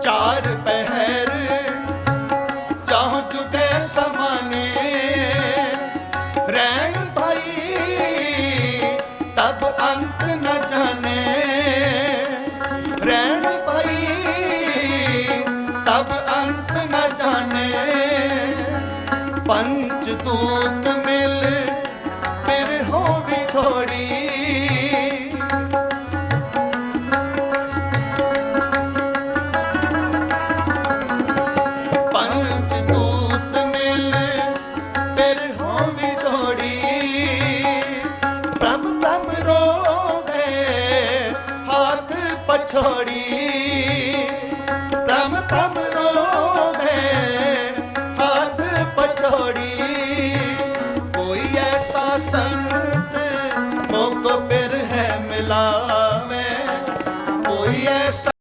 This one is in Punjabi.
ਚਾਰ ਪਹਿਰ ਚਾਹ ਚੁਕੇ ਸਮਾਨੇ ਰਹਿਣ ਭਾਈ, ਤਬ ਅੰਤ ਨ ਜਾਣੇ। ਰਹਿਣ ਭਾਈ, ਤਬ ਅੰਤ ਨ ਜਾਣੇ। ਪੰਚ ਦੂਤ ਮਿਲ, ਫਿਰ ਹੋ ਵਿਛੋੜੀ ਦੀ ਤੋੜੀ ਪ੍ਰਭ ਪ੍ਰਭ ਰੋਵੇ, ਹੱਥ ਪਛੋੜੀ। ਪ੍ਰਭ ਪ੍ਰਭ ਰੋਵੇ, ਹੱਥ ਪਛੋੜੀ। ਕੋਈ ਐਸਾ ਸੰਤ ਮੋਕੋ ਪਿਰ ਹੈ ਮਿਲਾਵੇ। ਕੋਈ ਐਸਾ